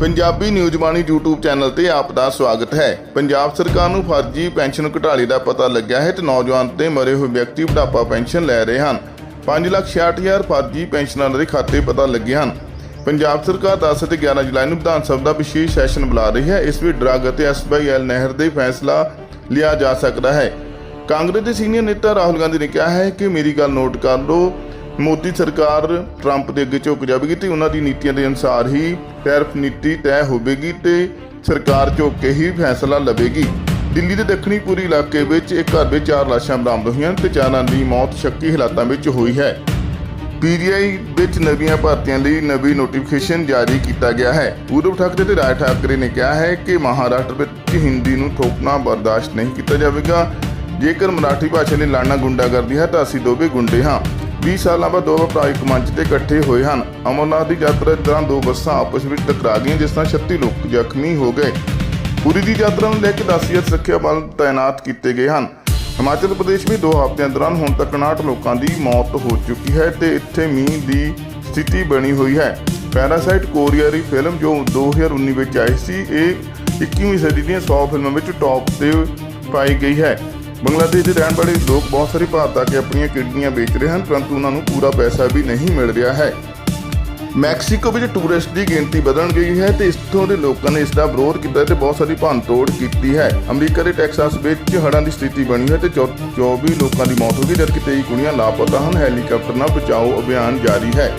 Punjabi news Bani YouTube channel ਤੇ ਆਪ ਦਾ ਸਵਾਗਤ ਹੈ। ਪੰਜਾਬ ਸਰਕਾਰ ਨੂੰ ਫਰਜ਼ੀ ਪੈਨਸ਼ਨ ਘੁਟਾਲੇ ਦਾ ਪਤਾ ਲੱਗਿਆ ਹੈ ਤੇ ਨੌਜਵਾਨ ਤੇ ਮਰੇ ਹੋਏ ਵਿਅਕਤੀ ਬੁਢਾਪਾ ਪੈਨਸ਼ਨ ਲੈ ਰਹੇ ਹਨ। 566000 ਫਰਜ਼ੀ ਪੈਨਸ਼ਨਰਾਂ ਦੇ ਖਾਤੇ ਪਤਾ ਲੱਗੇ ਹਨ। ਪੰਜਾਬ ਸਰਕਾਰ 10 ਅਤੇ 11 ਜੁਲਾਈ ਨੂੰ ਵਿਧਾਨ ਸਭਾ ਦਾ ਵਿਸ਼ੇਸ਼ ਸੈਸ਼ਨ ਬੁਲਾ ਰਹੀ ਹੈ। ਇਸ ਵਿੱਚ ਡਰੱਗ ਅਤੇ ਐਸਬੀਆਈਐਲ ਨਹਿਰ ਦੇ ਫੈਸਲਾ ਲਿਆ ਜਾ ਸਕਦਾ ਹੈ। ਕਾਂਗਰਸ ਦੇ ਸੀਨੀਅਰ ਨੇਤਾ ਰਾਹੁਲ ਗਾਂਧੀ ਨੇ ਕਿਹਾ ਹੈ ਕਿ ਮੇਰੀ ਗੱਲ ਨੋਟ ਕਰ ਲਓ। ਮੋਦੀ ਸਰਕਾਰ ਟਰੰਪ ਦੇ ਅੱਗੇ ਝੁਕ ਜਾਵੇਗੀ ਤੇ ਉਹਨਾਂ ਦੀ ਨੀਤੀਆਂ ਦੇ ਅਨੁਸਾਰ ਹੀ ਟੈਰਫ ਨੀਤੀ ਤੈਅ ਹੋਵੇਗੀ ਤੇ ਸਰਕਾਰ ਝੁਕ ਕੇ ਹੀ ਫੈਸਲਾ ਲਵੇਗੀ। ਦਿੱਲੀ ਦੇ ਦੱਖਣੀ ਪੂਰੀ ਇਲਾਕੇ ਵਿੱਚ ਇੱਕ ਘਰ ਵਿੱਚ ਚਾਰ ਲਾਸ਼ਾਂ ਬਰਾਮਦ ਹੋਈਆਂ ਤੇ ਚਾਰਾਂ ਦੀ ਮੌਤ ਸ਼ੱਕੀ ਹਾਲਾਤਾਂ ਵਿੱਚ ਹੋਈ ਹੈ। ਪੀਜੀਆਈ ਵਿੱਚ ਨਵੀਆਂ ਭਰਤੀਆਂ ਲਈ ਨਵੀਂ ਨੋਟੀਫਿਕੇਸ਼ਨ ਜਾਰੀ ਕੀਤਾ ਗਿਆ ਹੈ। ਉद्धਵ ਠਾਕਰੇ ਤੇ ਰਾਜ ਠਾਕਰੇ ਨੇ ਕਿਹਾ ਹੈ ਕਿ ਮਹਾਰਾਸ਼ਟਰ ਵਿੱਚ ਹਿੰਦੀ ਨੂੰ ਥੋਪਣਾ ਬਰਦਾਸ਼ਤ ਨਹੀਂ ਕੀਤਾ ਜਾਵੇਗਾ। ਜੇਕਰ ਮਰਾਠੀ ਭਾਸ਼ਾ ਲਈ ਲੜਨਾ ਗੁੰਡਾਗਰਦੀ ਹੈ ਤਾਂ ਅਸੀਂ ਦੋਵੇਂ ਗੁੰਡੇ ਹਾਂ। 20 ਸਾਲਾਂ ਬਾਅਦ ਦੋ ਭਰਾ ਇੱਕ ਮੰਚ ਤੇ ਇਕੱਠੇ ਹੋਏ ਹਨ। ਅਮਰਨਾਥ ਦੀ ਯਾਤਰਾ ਦੌਰਾਨ ਦੋ ਬੱਸਾਂ ਆਪਸ ਵਿੱਚ ਟਕਰਾ ਗਈਆਂ, ਜਿਸ ਨਾਲ 36 ਲੋਕ ਜ਼ਖਮੀ ਹੋ ਗਏ। ਪੂਰੀ ਦੀ ਯਾਤਰਾ ਨੂੰ ਲੈ ਕੇ 10000 ਸੁਰੱਖਿਆ ਬਲ ਤਾਇਨਾਤ ਕੀਤੇ ਗਏ ਹਨ। ਹਿਮਾਚਲ ਪ੍ਰਦੇਸ਼ ਵਿੱਚ ਦੋ ਹਫ਼ਤਿਆਂ ਦੌਰਾਨ ਹੁਣ ਤੱਕ 59 ਲੋਕਾਂ ਦੀ ਮੌਤ ਹੋ ਚੁੱਕੀ ਹੈ ਤੇ ਇੱਥੇ ਮੀਂਹ ਦੀ ਸਥਿਤੀ ਬਣੀ ਹੋਈ ਹੈ। ਪੈਰਾਸਾਈਟ ਕੋਰੀਆਰੀ ਫਿਲਮ ਜੋ 2019 ਵਿੱਚ ਆਈ ਸੀ, ਇਹ 21ਵੀਂ ਸਦੀ ਦੀਆਂ 100 ਫਿਲਮਾਂ ਵਿੱਚ ਟੌਪ ਤੇ ਪਾਈ ਗਈ ਹੈ। ਬੰਗਲਾਦੇਸ਼ ਦੇ ਰਹਿਣ ਵਾਲੇ ਲੋਕ ਬਹੁਤ ਸਾਰੇ ਭਾਰਤ ਆ ਕੇ ਆਪਣੀਆਂ ਕਿਡਨੀਆਂ ਵੇਚ ਰਹੇ ਹਨ, ਪਰੰਤੂ ਉਹਨਾਂ ਨੂੰ ਪੂਰਾ ਪੈਸਾ ਵੀ ਨਹੀਂ ਮਿਲ ਰਿਹਾ ਹੈ। ਮੈਕਸੀਕੋ ਵਿੱਚ ਟੂਰਿਸਟ ਦੀ ਗਿਣਤੀ ਵਧਣ ਗਈ ਹੈ ਤੇ ਇੱਥੋਂ ਦੇ ਲੋਕਾਂ ਨੇ ਇਸ ਦਾ ਵਿਰੋਧ ਕੀਤਾ ਤੇ ਬਹੁਤ ਸਾਰੀ ਭੰਨਤੋੜ ਕੀਤੀ ਹੈ। ਅਮਰੀਕਾ ਦੇ ਟੈਕਸਾਸ ਵਿੱਚ ਹੜ੍ਹਾਂ ਦੀ ਸਥਿਤੀ ਬਣੀ ਹੈ ਤੇ ਚੌ- 24 ਲੋਕਾਂ ਦੀ ਮੌਤ ਹੋ ਗਈ, ਜਦਕਿ 23 ਕੁੜੀਆਂ ਲਾਪਤਾ ਹਨ। ਹੈਲੀਕਾਪਟਰ ਨਾਲ ਬਚਾਓ ਅਭਿਆਨ ਜਾਰੀ ਹੈ।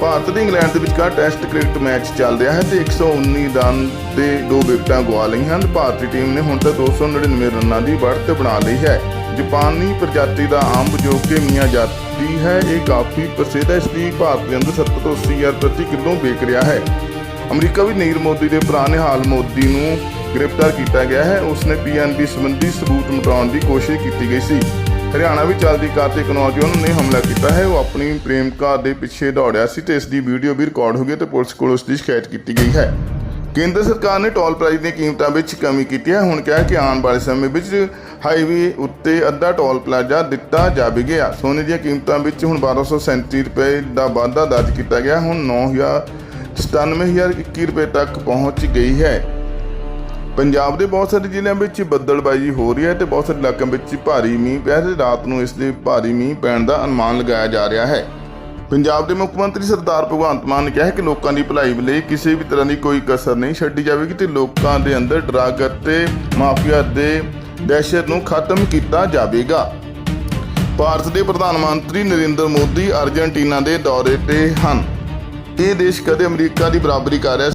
ਭਾਰਤ ਤੇ ਇੰਗਲੈਂਡ ਦੇ ਵਿਚਕਾਰ ਟੈਸਟ ਕ੍ਰਿਕਟ ਮੈਚ ਚੱਲ ਰਿਹਾ ਹੈ ਤੇ 119 ਰਨ ਦੇ ਦੋ ਵਿਕਟਾਂ ਗਵਾ ਲਈ ਹਨ। ਭਾਰਤੀ ਟੀਮ ਨੇ ਹੁਣ ਤੱਕ 299 ਰਨਾਂ ਦੀ ਵੜਤ ਬਣਾ ਲਈ ਹੈ। ਜਪਾਨੀ ਪ੍ਰਜਾਤੀ ਦਾ ਆਮ ਜੋ ਕਿ ਮੀਆਂ ਜਾਤੀ ਹੈ। ਇਹ ਕਾਫੀ ਪ੍ਰਸਿੱਧ ਹੈ, ਇਸ ਲਈ ਭਾਰਤ ਦੇ ਅੰਦਰ 70 ਤੋਂ 80 ਹਜ਼ਾਰ ਪ੍ਰਤੀ ਕਿਲੋ ਵੇਚ ਰਿਹਾ ਹੈ। ਅਮਰੀਕਾ ਵੀ ਨੀਰ ਮੋਦੀ ਦੇ ਭਰਾ ਨਿਹਾਲ ਮੋਦੀ ਨੂੰ ਗ੍ਰਿਫਤਾਰ ਕੀਤਾ ਗਿਆ ਹੈ। ਉਸਨੇ ਪੀਐਨਬੀ ਸੰਬੰਧੀ ਸਬੂਤ ਮਿਟਾਉਣ ਦੀ ਕੋਸ਼ਿਸ਼ ਕੀਤੀ ਗਈ ਸੀ। ਹਰਿਆਣਾ ਵਿੱਚ ਚੱਲਦੀ ਕਾਰ ਤੇ ਇੱਕ ਨੌਜਵਾਨ ਨੇ ਹਮਲਾ ਕੀਤਾ ਹੈ। ਉਹ ਆਪਣੀ ਪ੍ਰੇਮਿਕਾ ਦੇ ਪਿੱਛੇ ਦੌੜਿਆ ਸੀ ਤੇ ਇਸ ਦੀ ਵੀਡੀਓ ਵੀ ਰਿਕਾਰਡ ਹੋ ਗਈ ਤੇ ਪੁਲਿਸ ਕੋਲ ਉਸ ਦੀ ਸ਼ਿਕਾਇਤ ਕੀਤੀ ਗਈ ਹੈ। ਕੇਂਦਰ ਸਰਕਾਰ ਨੇ ਟੋਲ ਪ੍ਰਾਈਸ ਦੀਆਂ ਕੀਮਤਾਂ ਵਿੱਚ ਕਮੀ ਕੀਤੀ ਹੈ। ਹੁਣ ਕਿਹਾ ਕਿ ਆਉਣ ਵਾਲੇ ਸਮੇਂ ਵਿੱਚ ਹਾਈਵੇ ਉੱਤੇ ਅੱਧਾ ਟੋਲ ਪਲਾਜ਼ਾ ਦਿੱਤਾ ਜਾਵੇਗਾ। ਸੋਨੇ ਦੀਆਂ ਕੀਮਤਾਂ ਵਿੱਚ ਹੁਣ 1237 ਰੁਪਏ ਦਾ ਵਾਧਾ ਦਰਜ ਕੀਤਾ ਗਿਆ। ਹੁਣ 9000 97021 ਰੁਪਏ ਤੱਕ ਪਹੁੰਚ ਗਈ ਹੈ। ਪੰਜਾਬ ਦੇ ਬਹੁਤ ਸਾਰੇ ਜ਼ਿਲ੍ਹਿਆਂ ਵਿੱਚ ਬੱਦਲਬਾਜ਼ੀ ਹੋ ਰਹੀ ਹੈ ਤੇ ਬਹੁਤ ਸਾਰੇ ਇਲਾਕਿਆਂ ਵਿੱਚ ਭਾਰੀ ਮੀਂਹ ਪਿਆ ਤੇ ਰਾਤ ਨੂੰ ਇਸ ਦੇ ਭਾਰੀ ਮੀਂਹ ਪੈਣ ਦਾ ਅਨੁਮਾਨ ਲਗਾਇਆ ਜਾ ਰਿਹਾ ਹੈ। ਪੰਜਾਬ ਦੇ ਮੁੱਖ ਮੰਤਰੀ ਸਰਦਾਰ ਭਗਵੰਤ ਮਾਨ ਨੇ ਕਿਹਾ ਹੈ ਕਿ ਲੋਕਾਂ ਦੀ ਭਲਾਈ ਲਈ ਕਿਸੇ ਵੀ ਤਰ੍ਹਾਂ ਦੀ ਕੋਈ ਕਸਰ ਨਹੀਂ ਛੱਡੀ ਜਾਵੇਗੀ ਤੇ ਲੋਕਾਂ ਦੇ ਅੰਦਰ ਡਰੱਗ ਅਤੇ ਮਾਫੀਆ ਦੇ ਦਹਿਸ਼ਤ ਨੂੰ ਖਤਮ ਕੀਤਾ ਜਾਵੇਗਾ। ਭਾਰਤ ਦੇ ਪ੍ਰਧਾਨ ਮੰਤਰੀ ਨਰਿੰਦਰ ਮੋਦੀ ਅਰਜਨਟੀਨਾ ਦੇ ਦੌਰੇ ਤੇ ਹਨ। ਇਹ ਦੇਸ਼ ਕਦੇ ਅਮਰੀਕਾ ਦੀ ਬਰਾਬਰੀ ਕਰ ਰਿਹਾ